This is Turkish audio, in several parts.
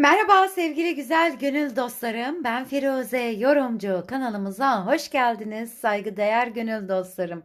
Merhaba sevgili güzel gönül dostlarım. Ben Firuze Yorumcu. Kanalımıza hoş geldiniz saygıdeğer gönül dostlarım.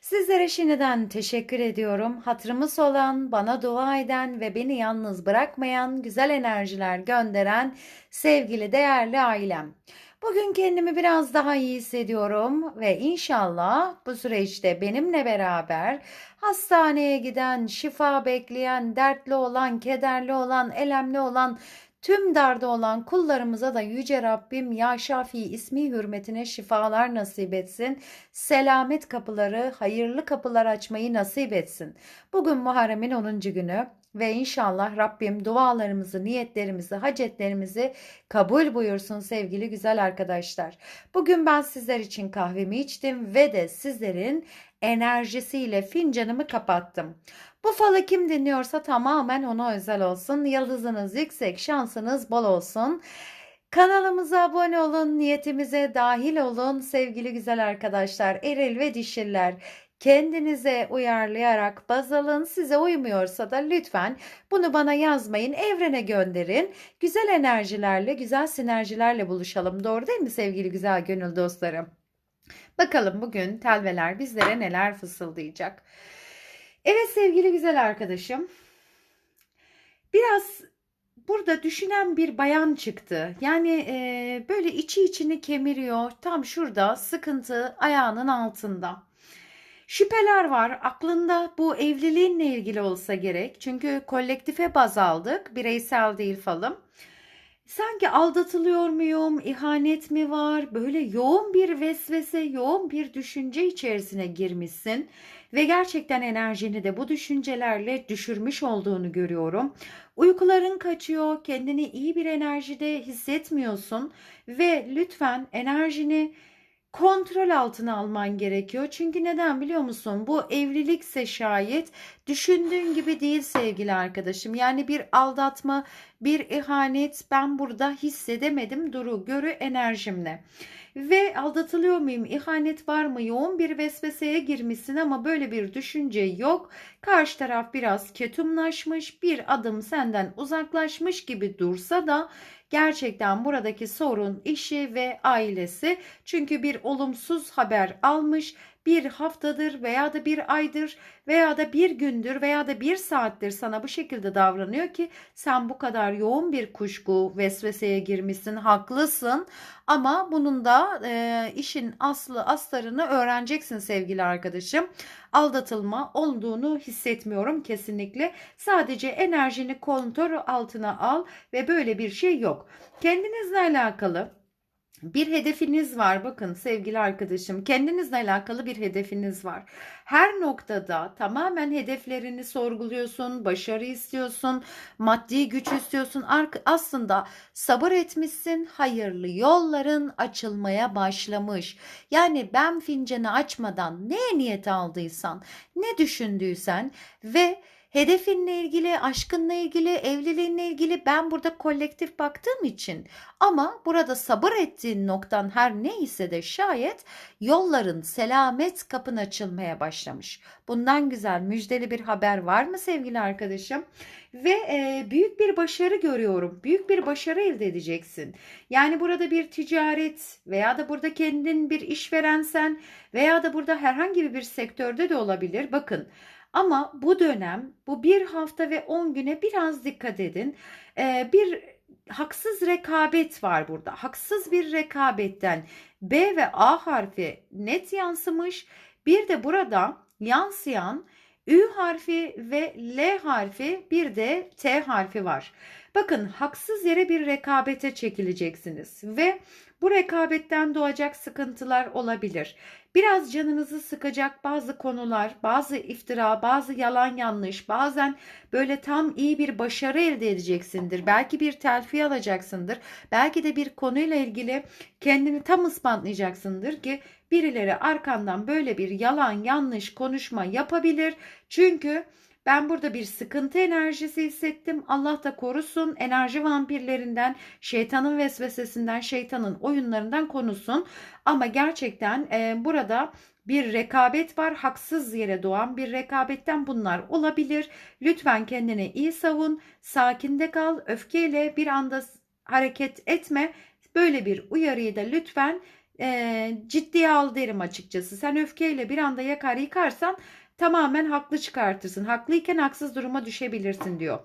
Sizlere şimdiden teşekkür ediyorum. Hatırımız olan, bana dua eden ve beni yalnız bırakmayan, güzel enerjiler gönderen sevgili değerli ailem. Bugün kendimi biraz daha iyi hissediyorum ve inşallah bu süreçte benimle beraber hastaneye giden, şifa bekleyen, dertli olan, kederli olan, elemli olan Tüm darda olan kullarımıza da Yüce Rabbim Ya Şafi ismi hürmetine şifalar nasip etsin. Selamet kapıları, hayırlı kapılar açmayı nasip etsin. Bugün Muharrem'in 10. günü ve inşallah Rabbim dualarımızı, niyetlerimizi, hacetlerimizi kabul buyursun sevgili güzel arkadaşlar. Bugün ben sizler için kahvemi içtim ve de sizlerin enerjisiyle fincanımı kapattım. Bu falı kim dinliyorsa tamamen ona özel olsun. Yıldızınız yüksek, şansınız bol olsun. Kanalımıza abone olun, niyetimize dahil olun sevgili güzel arkadaşlar, eril ve dişiller. Kendinize uyarlayarak baz alın. Size uymuyorsa da lütfen bunu bana yazmayın. Evrene gönderin. Güzel enerjilerle, güzel sinerjilerle buluşalım. Doğru değil mi sevgili güzel gönül dostlarım? Bakalım bugün telveler bizlere neler fısıldayacak. Evet sevgili güzel arkadaşım. Biraz burada düşünen bir bayan çıktı. Yani e, böyle içi içini kemiriyor. Tam şurada sıkıntı ayağının altında. Şüpheler var. Aklında bu evliliğinle ilgili olsa gerek. Çünkü kolektife baz aldık. Bireysel değil falım. Sanki aldatılıyor muyum? İhanet mi var? Böyle yoğun bir vesvese, yoğun bir düşünce içerisine girmişsin ve gerçekten enerjini de bu düşüncelerle düşürmüş olduğunu görüyorum. Uykuların kaçıyor, kendini iyi bir enerjide hissetmiyorsun ve lütfen enerjini kontrol altına alman gerekiyor. Çünkü neden biliyor musun? Bu evlilikse şayet düşündüğün gibi değil sevgili arkadaşım. Yani bir aldatma, bir ihanet ben burada hissedemedim duru görü enerjimle. Ve aldatılıyor muyum? İhanet var mı? Yoğun bir vesveseye girmişsin ama böyle bir düşünce yok. Karşı taraf biraz ketumlaşmış, bir adım senden uzaklaşmış gibi dursa da gerçekten buradaki sorun işi ve ailesi. Çünkü bir olumsuz haber almış bir haftadır veya da bir aydır veya da bir gündür veya da bir saattir sana bu şekilde davranıyor ki sen bu kadar yoğun bir kuşku vesveseye girmişsin haklısın. Ama bunun da e, işin aslı astarını öğreneceksin sevgili arkadaşım. Aldatılma olduğunu hissetmiyorum kesinlikle. Sadece enerjini kontrol altına al ve böyle bir şey yok. Kendinizle alakalı bir hedefiniz var bakın sevgili arkadaşım kendinizle alakalı bir hedefiniz var. Her noktada tamamen hedeflerini sorguluyorsun, başarı istiyorsun, maddi güç istiyorsun. Aslında sabır etmişsin, hayırlı yolların açılmaya başlamış. Yani ben fincanı açmadan ne niyet aldıysan, ne düşündüysen ve Hedefinle ilgili, aşkınla ilgili, evliliğinle ilgili ben burada kolektif baktığım için ama burada sabır ettiğin noktan her neyse de şayet yolların selamet kapın açılmaya başlamış. Bundan güzel müjdeli bir haber var mı sevgili arkadaşım? Ve e, büyük bir başarı görüyorum. Büyük bir başarı elde edeceksin. Yani burada bir ticaret veya da burada kendin bir işverensen veya da burada herhangi bir sektörde de olabilir. Bakın ama bu dönem bu bir hafta ve 10 güne biraz dikkat edin. Ee, bir haksız rekabet var burada. Haksız bir rekabetten B ve A harfi net yansımış. Bir de burada yansıyan Ü harfi ve L harfi bir de T harfi var. Bakın haksız yere bir rekabete çekileceksiniz ve bu rekabetten doğacak sıkıntılar olabilir. Biraz canınızı sıkacak bazı konular, bazı iftira, bazı yalan yanlış, bazen böyle tam iyi bir başarı elde edeceksindir. Belki bir telfi alacaksındır. Belki de bir konuyla ilgili kendini tam ispatlayacaksındır ki birileri arkandan böyle bir yalan yanlış konuşma yapabilir. Çünkü ben burada bir sıkıntı enerjisi hissettim. Allah da korusun enerji vampirlerinden, şeytanın vesvesesinden, şeytanın oyunlarından konusun. Ama gerçekten e, burada bir rekabet var. Haksız yere doğan bir rekabetten bunlar olabilir. Lütfen kendini iyi savun. Sakinde kal. Öfkeyle bir anda hareket etme. Böyle bir uyarıyı da lütfen e, ciddiye al derim açıkçası. Sen öfkeyle bir anda yakar yıkarsan tamamen haklı çıkartırsın. Haklıyken haksız duruma düşebilirsin diyor.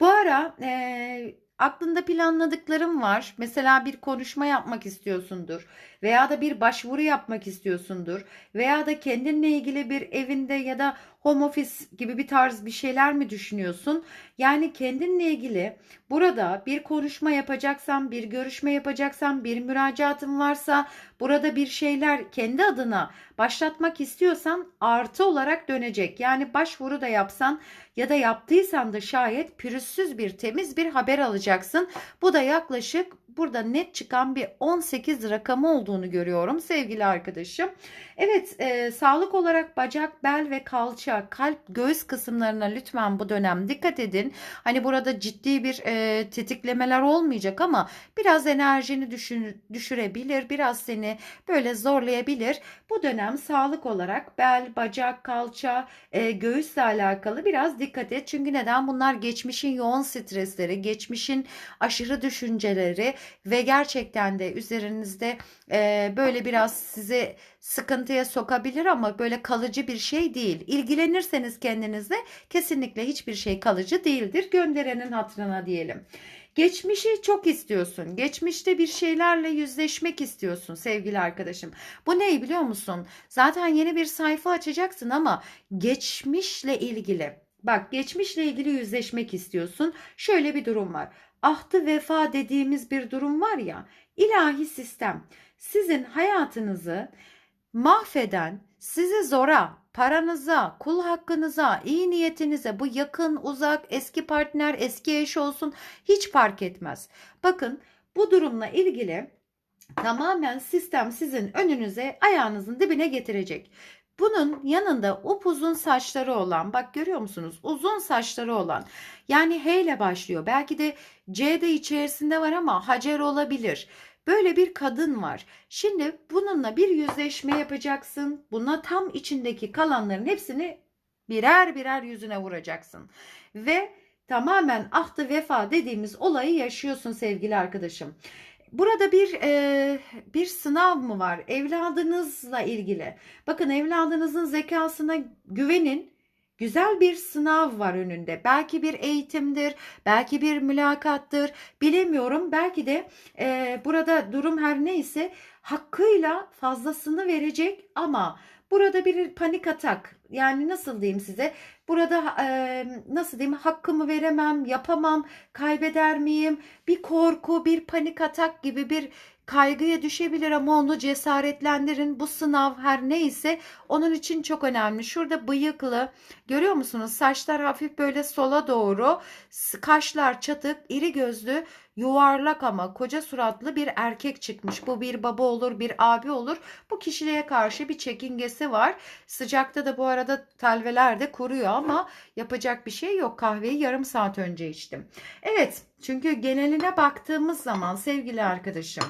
Bu ara e, aklında planladıklarım var. Mesela bir konuşma yapmak istiyorsundur veya da bir başvuru yapmak istiyorsundur veya da kendinle ilgili bir evinde ya da home office gibi bir tarz bir şeyler mi düşünüyorsun? Yani kendinle ilgili burada bir konuşma yapacaksan, bir görüşme yapacaksan, bir müracaatın varsa, burada bir şeyler kendi adına başlatmak istiyorsan artı olarak dönecek. Yani başvuru da yapsan ya da yaptıysan da şayet pürüzsüz bir temiz bir haber alacaksın. Bu da yaklaşık burada net çıkan bir 18 rakamı olduğunu görüyorum sevgili arkadaşım. Evet e, sağlık olarak bacak, bel ve kalça, kalp, göğüs kısımlarına lütfen bu dönem dikkat edin. Hani burada ciddi bir e, tetiklemeler olmayacak ama biraz enerjini düşün, düşürebilir, biraz seni böyle zorlayabilir. Bu dönem sağlık olarak bel, bacak, kalça, e, göğüsle alakalı biraz dikkat et. Çünkü neden? Bunlar geçmişin yoğun stresleri, geçmişin aşırı düşünceleri ve gerçekten de üzerinizde e, böyle biraz sizi sıkıntıya sokabilir ama böyle kalıcı bir şey değil. İlgilenirseniz kendinizle kesinlikle hiçbir şey kalıcı değildir. Gönderenin hatırına diyelim. Geçmişi çok istiyorsun. Geçmişte bir şeylerle yüzleşmek istiyorsun sevgili arkadaşım. Bu ne biliyor musun? Zaten yeni bir sayfa açacaksın ama geçmişle ilgili. Bak geçmişle ilgili yüzleşmek istiyorsun. Şöyle bir durum var. Ahtı vefa dediğimiz bir durum var ya. İlahi sistem sizin hayatınızı mahveden, sizi zora, paranıza, kul hakkınıza, iyi niyetinize, bu yakın, uzak, eski partner, eski eş olsun hiç fark etmez. Bakın bu durumla ilgili tamamen sistem sizin önünüze ayağınızın dibine getirecek. Bunun yanında upuzun saçları olan bak görüyor musunuz? Uzun saçları olan yani H ile başlıyor. Belki de C de içerisinde var ama Hacer olabilir. Böyle bir kadın var. Şimdi bununla bir yüzleşme yapacaksın. Buna tam içindeki kalanların hepsini birer birer yüzüne vuracaksın. Ve tamamen ahtı vefa dediğimiz olayı yaşıyorsun sevgili arkadaşım. Burada bir e, bir sınav mı var evladınızla ilgili? Bakın evladınızın zekasına güvenin. Güzel bir sınav var önünde. Belki bir eğitimdir, belki bir mülakattır, bilemiyorum. Belki de e, burada durum her neyse hakkıyla fazlasını verecek ama burada bir panik atak. Yani nasıl diyeyim size? Burada e, nasıl diyeyim hakkımı veremem, yapamam, kaybeder miyim? Bir korku, bir panik atak gibi bir kaygıya düşebilir ama onu cesaretlendirin. Bu sınav her neyse onun için çok önemli. Şurada bıyıklı görüyor musunuz? Saçlar hafif böyle sola doğru, kaşlar çatık, iri gözlü, yuvarlak ama koca suratlı bir erkek çıkmış. Bu bir baba olur, bir abi olur. Bu kişiliğe karşı bir çekingesi var. Sıcakta da bu arada telveler de kuruyor ama yapacak bir şey yok. Kahveyi yarım saat önce içtim. Evet, çünkü geneline baktığımız zaman sevgili arkadaşım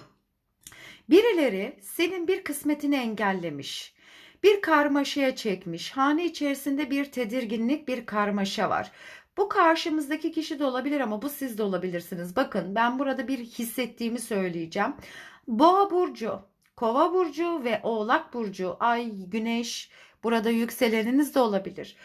Birileri senin bir kısmetini engellemiş. Bir karmaşaya çekmiş. Hane içerisinde bir tedirginlik, bir karmaşa var. Bu karşımızdaki kişi de olabilir ama bu siz de olabilirsiniz. Bakın ben burada bir hissettiğimi söyleyeceğim. Boğa burcu, Kova burcu ve Oğlak burcu, Ay, Güneş, burada yükseleniniz de olabilir.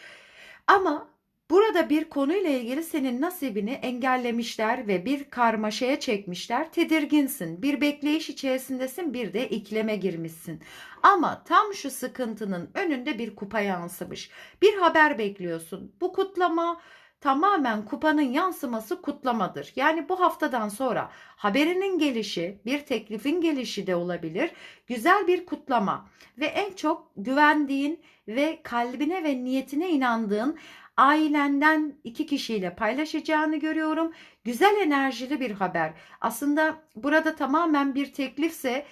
Ama Burada bir konuyla ilgili senin nasibini engellemişler ve bir karmaşaya çekmişler. Tedirginsin, bir bekleyiş içerisindesin, bir de ikleme girmişsin. Ama tam şu sıkıntının önünde bir kupa yansımış. Bir haber bekliyorsun. Bu kutlama tamamen kupanın yansıması kutlamadır. Yani bu haftadan sonra haberinin gelişi, bir teklifin gelişi de olabilir. Güzel bir kutlama ve en çok güvendiğin ve kalbine ve niyetine inandığın ailenden iki kişiyle paylaşacağını görüyorum. Güzel enerjili bir haber. Aslında burada tamamen bir teklifse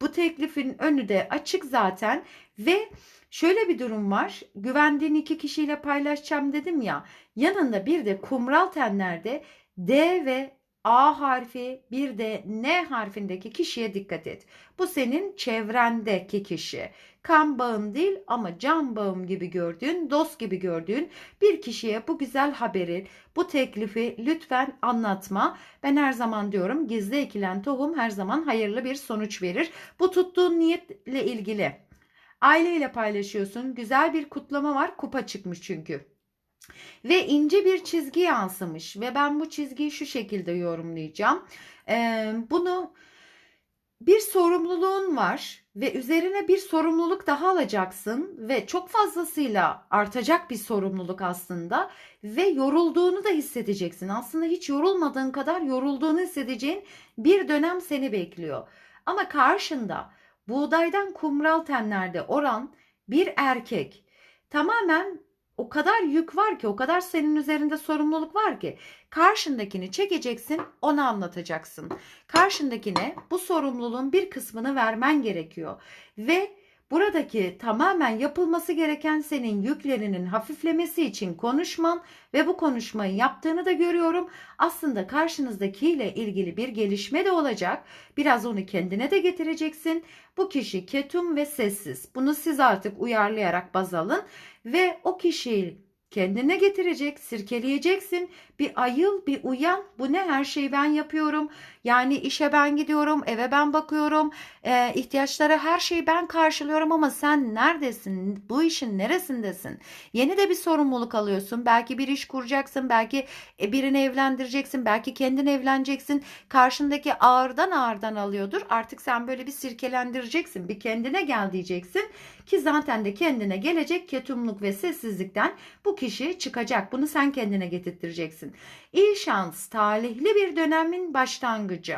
bu teklifin önü de açık zaten ve şöyle bir durum var. Güvendiğin iki kişiyle paylaşacağım dedim ya. Yanında bir de kumral tenlerde D ve A harfi bir de N harfindeki kişiye dikkat et. Bu senin çevrendeki kişi. Kan bağın değil ama can bağım gibi gördüğün, dost gibi gördüğün bir kişiye bu güzel haberi, bu teklifi lütfen anlatma. Ben her zaman diyorum gizli ekilen tohum her zaman hayırlı bir sonuç verir. Bu tuttuğun niyetle ilgili. Aileyle paylaşıyorsun. Güzel bir kutlama var. Kupa çıkmış çünkü ve ince bir çizgi yansımış ve ben bu çizgiyi şu şekilde yorumlayacağım. Bunu bir sorumluluğun var ve üzerine bir sorumluluk daha alacaksın ve çok fazlasıyla artacak bir sorumluluk aslında ve yorulduğunu da hissedeceksin. Aslında hiç yorulmadığın kadar yorulduğunu hissedeceğin bir dönem seni bekliyor. Ama karşında buğdaydan kumral tenlerde oran bir erkek tamamen o kadar yük var ki, o kadar senin üzerinde sorumluluk var ki karşındakini çekeceksin, ona anlatacaksın. Karşındakine bu sorumluluğun bir kısmını vermen gerekiyor ve Buradaki tamamen yapılması gereken senin yüklerinin hafiflemesi için konuşman ve bu konuşmayı yaptığını da görüyorum. Aslında karşınızdakiyle ilgili bir gelişme de olacak. Biraz onu kendine de getireceksin. Bu kişi ketum ve sessiz. Bunu siz artık uyarlayarak baz alın ve o kişiyi kendine getirecek, sirkeleyeceksin. Bir ayıl, bir uyan. Bu ne? Her şeyi ben yapıyorum. Yani işe ben gidiyorum, eve ben bakıyorum. E, ihtiyaçlara her şeyi ben karşılıyorum ama sen neredesin? Bu işin neresindesin? Yeni de bir sorumluluk alıyorsun. Belki bir iş kuracaksın, belki e, birini evlendireceksin, belki kendin evleneceksin. Karşındaki ağırdan ağırdan alıyordur. Artık sen böyle bir sirkelendireceksin. Bir kendine gel diyeceksin ki zaten de kendine gelecek ketumluk ve sessizlikten bu kişi çıkacak. Bunu sen kendine getirteceksin. İyi şans, talihli bir dönemin başlangıcı.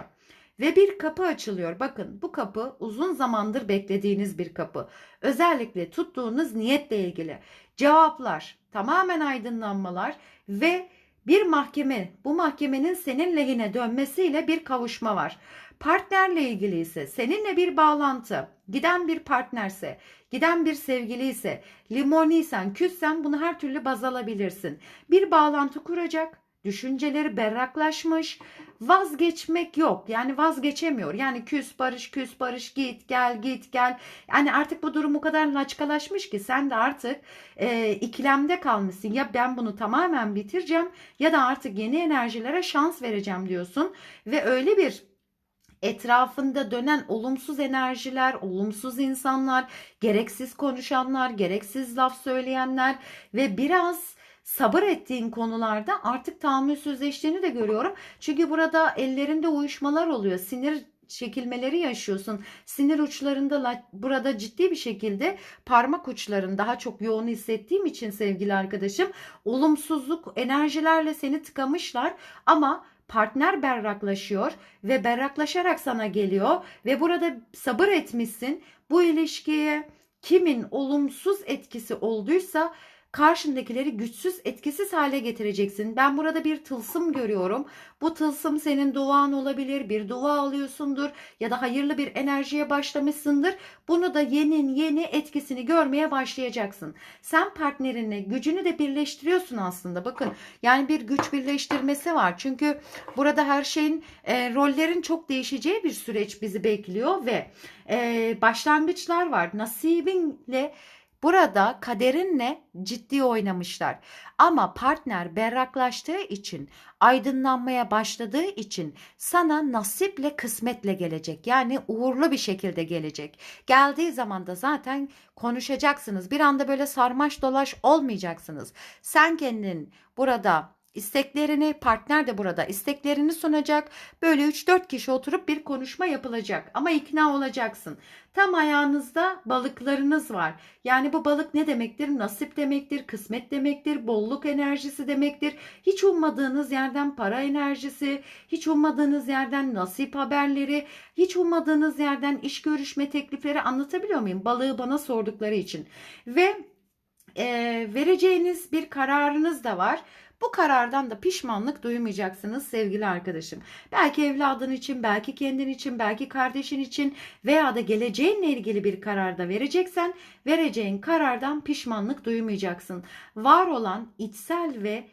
Ve bir kapı açılıyor. Bakın bu kapı uzun zamandır beklediğiniz bir kapı. Özellikle tuttuğunuz niyetle ilgili. Cevaplar, tamamen aydınlanmalar ve bir mahkeme, bu mahkemenin senin lehine dönmesiyle bir kavuşma var. Partnerle ilgili ise seninle bir bağlantı, giden bir partnerse, giden bir sevgili ise, limoniysen, küssen bunu her türlü baz alabilirsin. Bir bağlantı kuracak, düşünceleri berraklaşmış, vazgeçmek yok. Yani vazgeçemiyor. Yani küs barış küs barış git gel git gel. Yani artık bu durum o kadar laçkalaşmış ki sen de artık e, ikilemde kalmışsın. Ya ben bunu tamamen bitireceğim ya da artık yeni enerjilere şans vereceğim diyorsun. Ve öyle bir etrafında dönen olumsuz enerjiler, olumsuz insanlar, gereksiz konuşanlar, gereksiz laf söyleyenler ve biraz sabır ettiğin konularda artık tahammülsüzleştiğini de görüyorum. Çünkü burada ellerinde uyuşmalar oluyor. Sinir çekilmeleri yaşıyorsun. Sinir uçlarında burada ciddi bir şekilde parmak uçların daha çok yoğun hissettiğim için sevgili arkadaşım olumsuzluk enerjilerle seni tıkamışlar ama partner berraklaşıyor ve berraklaşarak sana geliyor ve burada sabır etmişsin. Bu ilişkiye kimin olumsuz etkisi olduysa karşındakileri güçsüz, etkisiz hale getireceksin. Ben burada bir tılsım görüyorum. Bu tılsım senin duan olabilir, bir dua alıyorsundur ya da hayırlı bir enerjiye başlamışsındır. Bunu da yeni yeni etkisini görmeye başlayacaksın. Sen partnerinle gücünü de birleştiriyorsun aslında. Bakın yani bir güç birleştirmesi var. Çünkü burada her şeyin e, rollerin çok değişeceği bir süreç bizi bekliyor ve e, başlangıçlar var. Nasibinle Burada kaderinle ciddi oynamışlar. Ama partner berraklaştığı için, aydınlanmaya başladığı için sana nasiple kısmetle gelecek. Yani uğurlu bir şekilde gelecek. Geldiği zaman da zaten konuşacaksınız. Bir anda böyle sarmaş dolaş olmayacaksınız. Sen kendin burada İsteklerini partner de burada isteklerini sunacak. Böyle 3-4 kişi oturup bir konuşma yapılacak ama ikna olacaksın. Tam ayağınızda balıklarınız var. Yani bu balık ne demektir? Nasip demektir, kısmet demektir, bolluk enerjisi demektir. Hiç ummadığınız yerden para enerjisi, hiç ummadığınız yerden nasip haberleri, hiç ummadığınız yerden iş görüşme teklifleri anlatabiliyor muyum? Balığı bana sordukları için. Ve e, vereceğiniz bir kararınız da var. Bu karardan da pişmanlık duymayacaksınız sevgili arkadaşım. Belki evladın için, belki kendin için, belki kardeşin için veya da geleceğinle ilgili bir kararda vereceksen vereceğin karardan pişmanlık duymayacaksın. Var olan içsel ve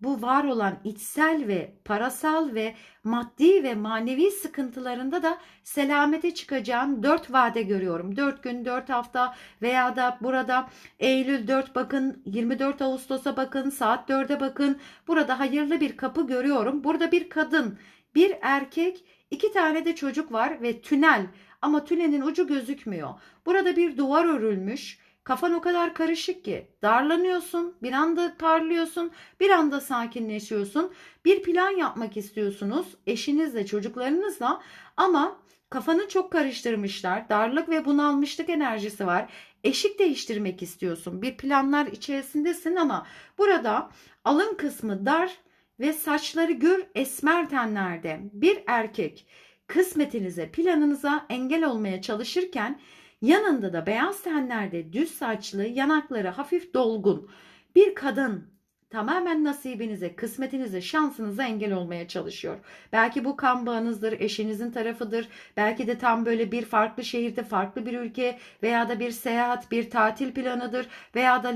bu var olan içsel ve parasal ve maddi ve manevi sıkıntılarında da selamete çıkacağın dört vade görüyorum. Dört gün, dört hafta veya da burada Eylül 4 bakın, 24 Ağustos'a bakın, saat 4'e bakın. Burada hayırlı bir kapı görüyorum. Burada bir kadın, bir erkek, iki tane de çocuk var ve tünel ama tünelin ucu gözükmüyor. Burada bir duvar örülmüş. Kafan o kadar karışık ki darlanıyorsun, bir anda parlıyorsun, bir anda sakinleşiyorsun. Bir plan yapmak istiyorsunuz eşinizle, çocuklarınızla ama kafanı çok karıştırmışlar. Darlık ve bunalmışlık enerjisi var. Eşik değiştirmek istiyorsun. Bir planlar içerisindesin ama burada alın kısmı dar ve saçları gür esmer tenlerde bir erkek kısmetinize, planınıza engel olmaya çalışırken yanında da beyaz tenlerde düz saçlı, yanakları hafif dolgun bir kadın tamamen nasibinize, kısmetinize, şansınıza engel olmaya çalışıyor. Belki bu kan bağınızdır, eşinizin tarafıdır. Belki de tam böyle bir farklı şehirde, farklı bir ülke veya da bir seyahat, bir tatil planıdır veya da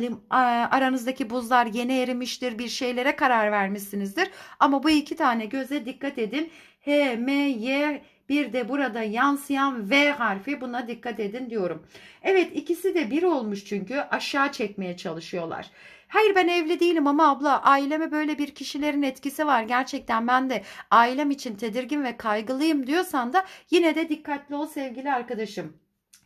aranızdaki buzlar yeni erimiştir, bir şeylere karar vermişsinizdir. Ama bu iki tane göze dikkat edin. H, M, Y bir de burada yansıyan V harfi buna dikkat edin diyorum. Evet ikisi de bir olmuş çünkü aşağı çekmeye çalışıyorlar. Hayır ben evli değilim ama abla aileme böyle bir kişilerin etkisi var. Gerçekten ben de ailem için tedirgin ve kaygılıyım diyorsan da yine de dikkatli ol sevgili arkadaşım.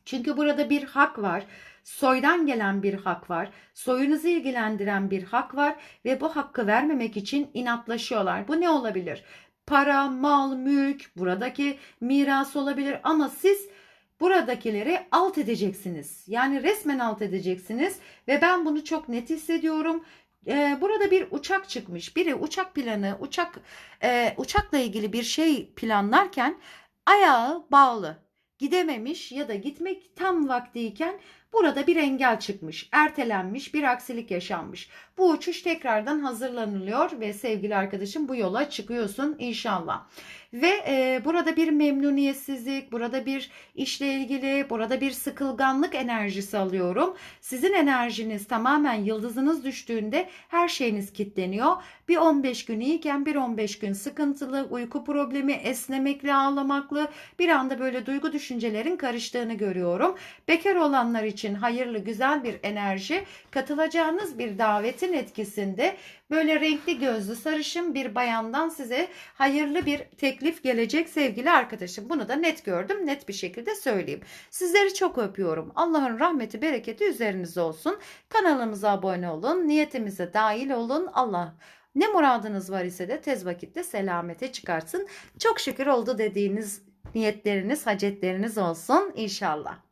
Çünkü burada bir hak var. Soydan gelen bir hak var. Soyunuzu ilgilendiren bir hak var ve bu hakkı vermemek için inatlaşıyorlar. Bu ne olabilir? Para, mal, mülk, buradaki miras olabilir ama siz buradakileri alt edeceksiniz. Yani resmen alt edeceksiniz ve ben bunu çok net hissediyorum. Ee, burada bir uçak çıkmış. Biri uçak planı, uçak e, uçakla ilgili bir şey planlarken ayağı bağlı. Gidememiş ya da gitmek tam vaktiyken burada bir engel çıkmış, ertelenmiş, bir aksilik yaşanmış. Bu uçuş tekrardan hazırlanılıyor ve sevgili arkadaşım bu yola çıkıyorsun inşallah. Ve e, burada bir memnuniyetsizlik, burada bir işle ilgili, burada bir sıkılganlık enerjisi alıyorum. Sizin enerjiniz tamamen yıldızınız düştüğünde her şeyiniz kilitleniyor. Bir 15 gün iyiken bir 15 gün sıkıntılı, uyku problemi, esnemekli, ağlamaklı, bir anda böyle duygu düşüncelerin karıştığını görüyorum. Bekar olanlar için hayırlı, güzel bir enerji, katılacağınız bir davetin etkisinde böyle renkli gözlü sarışın bir bayandan size hayırlı bir teklif gelecek sevgili arkadaşım. Bunu da net gördüm, net bir şekilde söyleyeyim. Sizleri çok öpüyorum. Allah'ın rahmeti, bereketi üzerinize olsun. Kanalımıza abone olun, niyetimize dahil olun. Allah ne muradınız var ise de tez vakitte selamete çıkarsın. Çok şükür oldu dediğiniz niyetleriniz, hacetleriniz olsun inşallah.